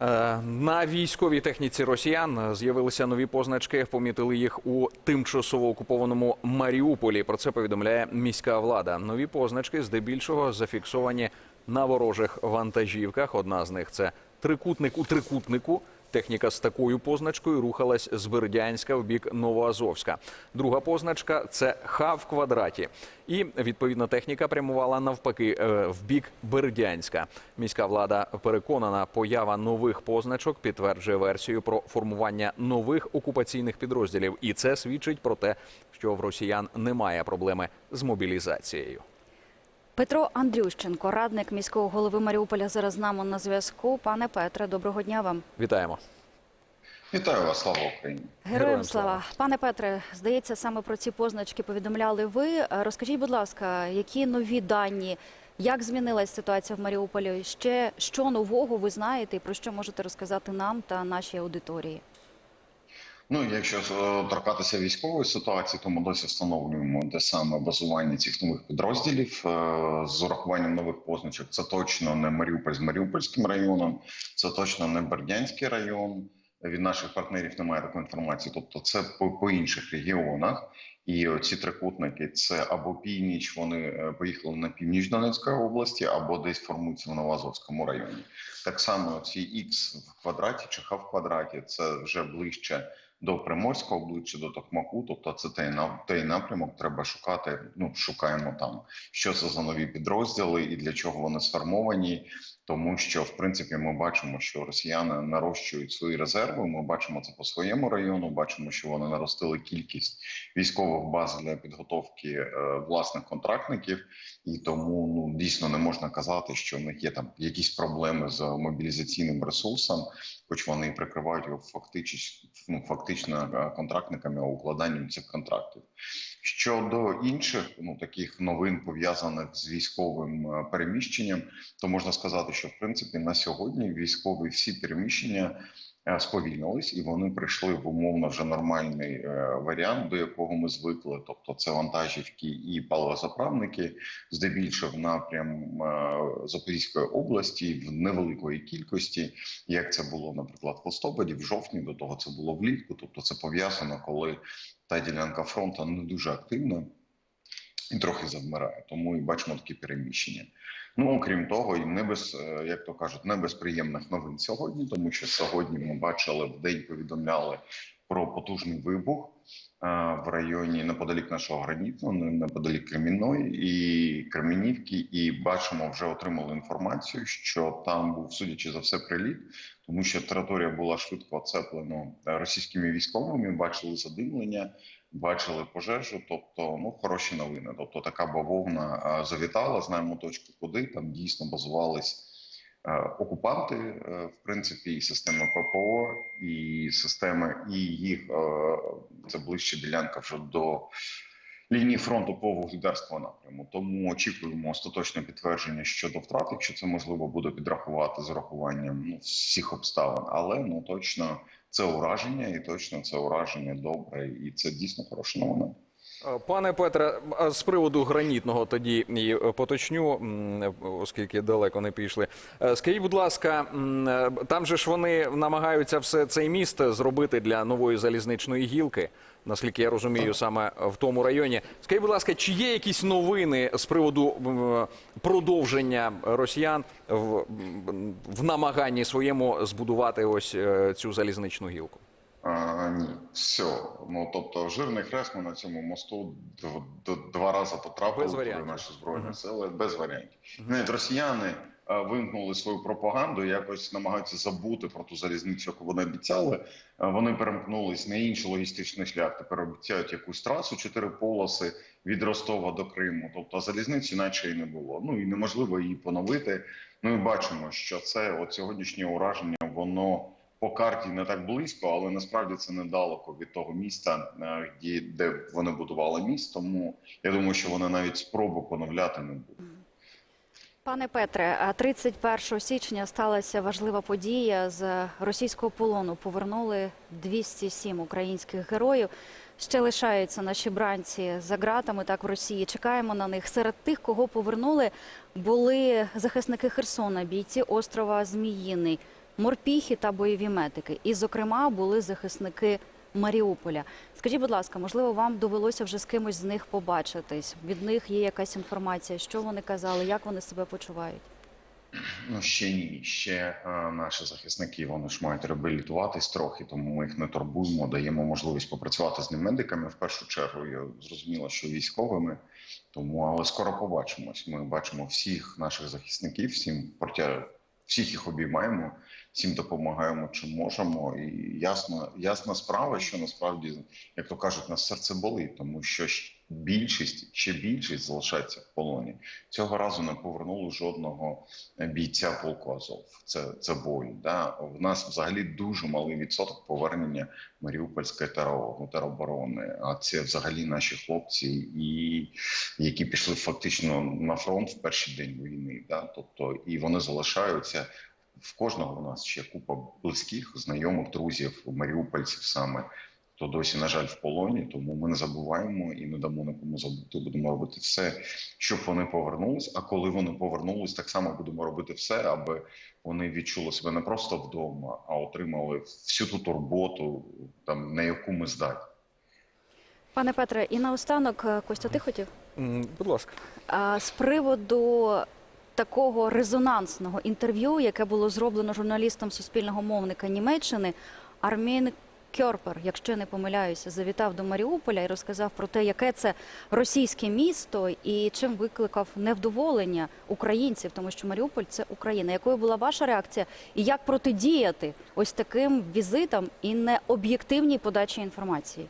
Е, На військовій техніці росіян з'явилися нові позначки. Помітили їх у тимчасово окупованому Маріуполі. Про це повідомляє міська влада. Нові позначки здебільшого зафіксовані на ворожих вантажівках. Одна з них це трикутник у трикутнику. Техніка з такою позначкою рухалась з Бердянська в бік Новоазовська. Друга позначка це Х в квадраті. І відповідна техніка прямувала навпаки е, в бік Бердянська. Міська влада переконана, поява нових позначок підтверджує версію про формування нових окупаційних підрозділів, і це свідчить про те, що в росіян немає проблеми з мобілізацією. Петро Андрющенко, радник міського голови Маріуполя, зараз з нами на зв'язку. Пане Петре, доброго дня вам. Вітаємо. Вітаю вас, слава Україні. Героям Героям слава. слава. Пане Петре, здається, саме про ці позначки повідомляли ви. Розкажіть, будь ласка, які нові дані, як змінилась ситуація в Маріуполі? Ще що нового ви знаєте і про що можете розказати нам та нашій аудиторії? Ну, якщо е, торкатися військової ситуації, то ми досі встановлюємо те саме базування цих нових підрозділів е, з урахуванням нових позначок. Це точно не Маріуполь з Маріупольським районом, це точно не Бердянський район. Від наших партнерів немає такої інформації. Тобто, це по, по інших регіонах. І ці трикутники це або північ, вони е, поїхали на північ Донецької області, або десь формуються в Новоазовському районі. Так само ці Х в квадраті чи Х в квадраті це вже ближче до Приморського, ближче до Токмаку. Тобто, це той той напрямок. Треба шукати. Ну шукаємо там, що це за нові підрозділи і для чого вони сформовані. Тому що в принципі ми бачимо, що росіяни нарощують свої резерви. Ми бачимо це по своєму району. Бачимо, що вони наростили кількість військових баз для підготовки е, власних контрактників, і тому ну дійсно не можна казати, що в них є там якісь проблеми з мобілізаційним ресурсом, хоч вони прикривають його фактично, ну, фактично е, контрактниками укладанням цих контрактів. Щодо інших ну таких новин пов'язаних з військовим е, переміщенням, то можна сказати, що в принципі на сьогодні військові всі переміщення сповільнились, і вони прийшли в умовно вже нормальний е, варіант, до якого ми звикли. Тобто, це вантажівки і паливозаправники, здебільшого напрям е, Запорізької області в невеликої кількості, як це було, наприклад, в листопаді, в жовтні, до того це було влітку. Тобто, це пов'язано, коли та ділянка фронту не дуже активна і трохи завмирає. Тому і бачимо такі переміщення. Ну окрім того, і не без е, як то кажуть, не без приємних новин сьогодні, тому що сьогодні ми бачили в день повідомляли про потужний вибух е, в районі неподалік нашого граніту, не- неподалік Кремінної і Кремінівки, і бачимо, вже отримали інформацію, що там був, судячи за все, приліт, тому що територія була швидко оцеплена російськими військовими. Бачили задимлення, бачили пожежу. Тобто, ну хороші новини. Тобто, така бавовна завітала. Знаємо точку, куди там дійсно базувались. е, Окупанти, е, в принципі, і система ППО, і система, і їх е, це ближче ділянка вже до лінії фронту по вугледарському напряму. Тому очікуємо остаточне підтвердження щодо втрат, якщо це можливо буде підрахувати з урахуванням ну, всіх обставин. Але ну точно це ураження, і точно це ураження добре, і це дійсно хороша новина. Е, Пане Петре, з приводу гранітного тоді і е, поточню, оскільки далеко не пішли. Е, Скажіть, будь ласка, там же ж вони намагаються все цей міст зробити для нової залізничної гілки, наскільки я розумію, саме в тому районі. Скажіть, будь ласка, чи є якісь новини з приводу продовження росіян в, в намаганні своєму збудувати ось е, цю залізничну гілку? А, ні, все. Ну тобто, жирний хрест ми на цьому мосту два рази потрапили наші збройні сили без варіантів. Навіть росіяни а, вимкнули свою пропаганду, якось намагаються забути про ту залізницю, яку вони обіцяли. Вони перемкнулись на інший логістичний шлях. Тепер обіцяють якусь трасу, чотири полоси від Ростова до Криму. Тобто залізниці, наче і не було. Ну і неможливо її поновити. Ну і бачимо, що це от сьогоднішнє ураження, воно по карті не так близько, але насправді це недалеко від того міста, е, де вони будували міст. Тому я думаю, що вони навіть спробу поновляти не будуть. Пане Петре, а 31 січня сталася важлива подія. З російського полону повернули 207 українських героїв. Ще лишаються наші бранці за ґратами, так в Росії. Чекаємо на них. Серед тих, кого повернули, були захисники Херсона, бійці острова Зміїний. морпіхи та бойові медики. І, зокрема, були захисники Маріуполя. Скажіть, будь ласка, можливо, вам довелося вже з кимось з них побачитись? Від них є якась інформація, що вони казали, як вони себе почувають? Ну ще ні. Ще е, наші захисники вони ж мають реабілітуватись трохи, тому ми їх не турбуємо, даємо можливість попрацювати з ним медиками. В першу чергу я зрозуміло, що військовими. Тому але скоро побачимось. Ми бачимо всіх наших захисників, всім протя... всіх їх обіймаємо, всім допомагаємо, чим можемо. І ясно, ясна справа, що насправді, як то кажуть, нас серце болить, тому що більшість ще більшість залишається в полоні. Цього разу не повернули жодного бійця полку Азов. Це це боль. Да? В нас взагалі дуже малий відсоток повернення Маріупольської ТРО, ну, тероборони. А це взагалі наші хлопці, і які пішли фактично на фронт в перший день війни. Да? Тобто, і вони залишаються. В кожного у нас ще купа близьких, знайомих, друзів, маріупольців саме хто досі, на жаль, в полоні. Тому ми не забуваємо і не дамо нікому забути. Будемо робити все, щоб вони повернулись. А коли вони повернулись, так само будемо робити все, аби вони відчули себе не просто вдома, а отримали всю ту турботу, там на яку ми здатні. Пане Петре, і наостанок, е, Костя, ти хотів? Будь ласка. А, З приводу такого резонансного інтерв'ю, яке було зроблено журналістом суспільного мовника Німеччини, Армін Кьорпер, якщо не помиляюся, завітав до Маріуполя і розказав про те, яке це російське місто і чим викликав невдоволення українців, тому що Маріуполь це Україна. Якою була ваша реакція, і як протидіяти ось таким візитам і необ'єктивній подачі інформації?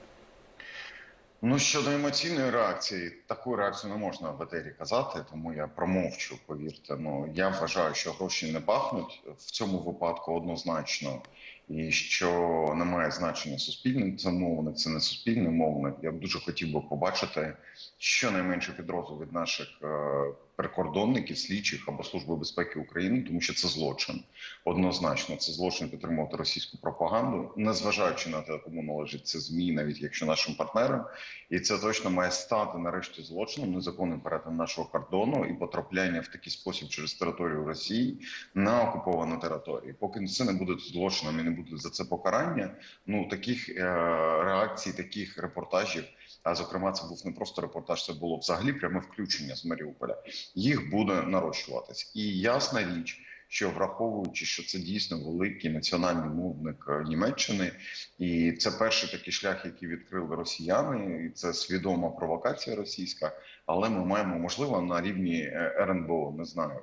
Ну щодо емоційної реакції, таку реакцію не можна в етері казати, тому я промовчу. Повірте. Ну я вважаю, що гроші не пахнуть в цьому випадку однозначно, і що немає значення суспільний це мовник, це не суспільний мовник. Я б дуже хотів би побачити щонайменше підрозділ від наших е, прикордонників, слідчих або служби безпеки України, тому що це злочин. Однозначно, це злочин підтримувати російську пропаганду, незважаючи на те, кому належить це змі, навіть якщо нашим партнерам, і це точно має стати нарешті злочином, незаконним перетин нашого кордону і потрапляння в такий спосіб через територію Росії на окуповану територію. Поки це не буде злочином і не буде за це покарання. Ну таких е, реакцій, таких репортажів. А зокрема, це був не просто репортаж, це було взагалі пряме включення з Маріуполя. Їх буде нарощуватись, і ясна річ, що враховуючи, що це дійсно великий національний мовник е, Німеччини, і це перший такий шлях, який відкрили росіяни, і це свідома провокація російська. Але ми маємо можливо на рівні е, РНБО, не знаю.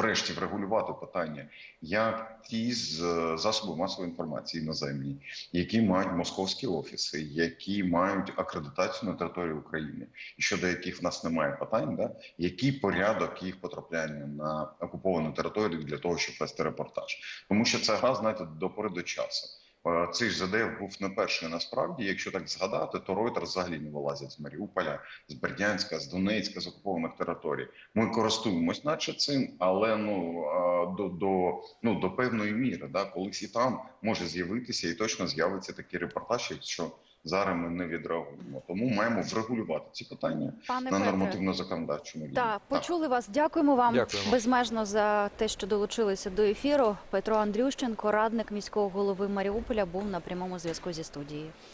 Врешті врегулювати питання, як ті з е, засоби масової інформації іноземні, які мають московські офіси, які мають акредитацію на території України, і щодо яких в нас немає питань, да який порядок їх потрапляння на окуповану територію для того, щоб вести репортаж, тому що це гра, знаєте, до пори до часу. Е, Цей ж ЗДФ був не перший насправді. Якщо так згадати, то Ройтер взагалі не вилазять з Маріуполя, з Бердянська, з Донецька, з окупованих територій. Ми користуємось, наче цим, але ну е, до, до ну до певної міри, да, колись і там може з'явитися, і точно з'явиться такий репортаж, якщо зараз ми не відреагуємо. Тому маємо врегулювати ці питання Пане на Петре, нормативно-законодавчому рівні. Так, почули вас. Дякуємо вам Дякуємо. безмежно за те, що долучилися до ефіру. Петро Андрющенко, радник міського голови Маріуполя, був на прямому зв'язку зі студією.